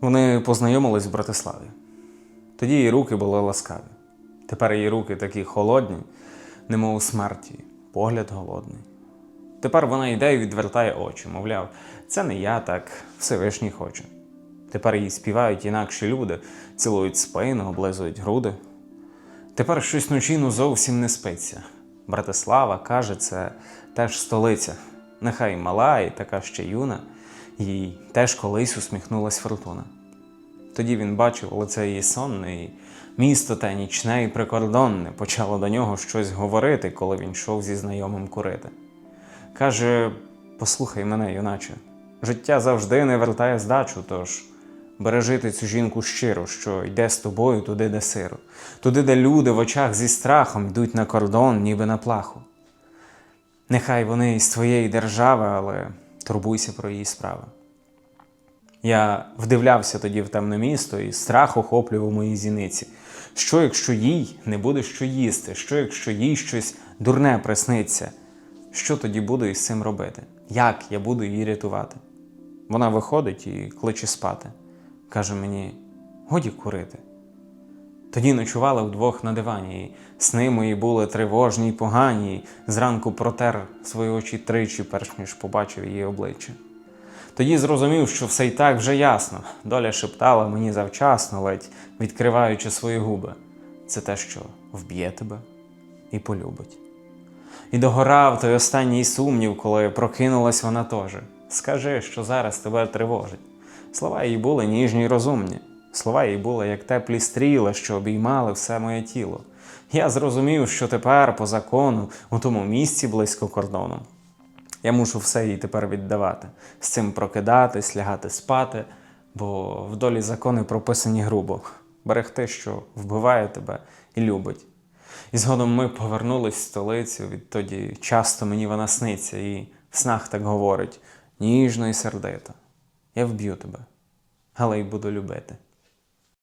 Вони познайомились в Братиславі. Тоді її руки були ласкаві. Тепер її руки такі холодні, немов у смерті, погляд голодний. Тепер вона йде і відвертає очі, мовляв, це не я так, Всевишній хоче. Тепер їй співають інакші люди, цілують спину, облизують груди. Тепер щось ночі ну зовсім не спиться. Братислава каже, це теж столиця. Нехай мала і така ще юна, їй теж колись усміхнулась фортуна. Тоді він бачив лице її сонне, і місто те нічне і прикордонне почало до нього щось говорити, коли він йшов зі знайомим курити. Каже: Послухай мене, юначе, життя завжди не вертає здачу, тож бережи ти цю жінку щиро, що йде з тобою туди, де сиро, туди, де люди в очах зі страхом йдуть на кордон, ніби на плаху. Нехай вони із твоєї держави, але турбуйся про її справи. Я вдивлявся тоді в темне місто, і страх охоплював мої зіниці. Що, якщо їй не буде що їсти? Що, якщо їй щось дурне присниться? Що тоді буду із цим робити? Як я буду її рятувати? Вона виходить і кличе спати. Каже мені: годі курити. Тоді ночували вдвох на дивані, сни мої були тривожні й погані. Зранку протер свої очі тричі, перш ніж побачив її обличчя. Тоді зрозумів, що все й так вже ясно. Доля шептала мені завчасно, ледь відкриваючи свої губи. Це те, що вб'є тебе і полюбить. І догорав той останній сумнів, коли прокинулась вона теж. Скажи, що зараз тебе тривожить. Слова її були ніжні й розумні. Слова її були як теплі стріли, що обіймали все моє тіло. Я зрозумів, що тепер, по закону, у тому місці близько кордону, я мушу все їй тепер віддавати, з цим прокидатись, лягати спати, бо в долі закони прописані грубо. Берегти, що вбиває тебе і любить. І згодом ми повернулись в столицю, відтоді часто мені вона сниться, і в снах так говорить ніжно і сердито. Я вб'ю тебе, але й буду любити.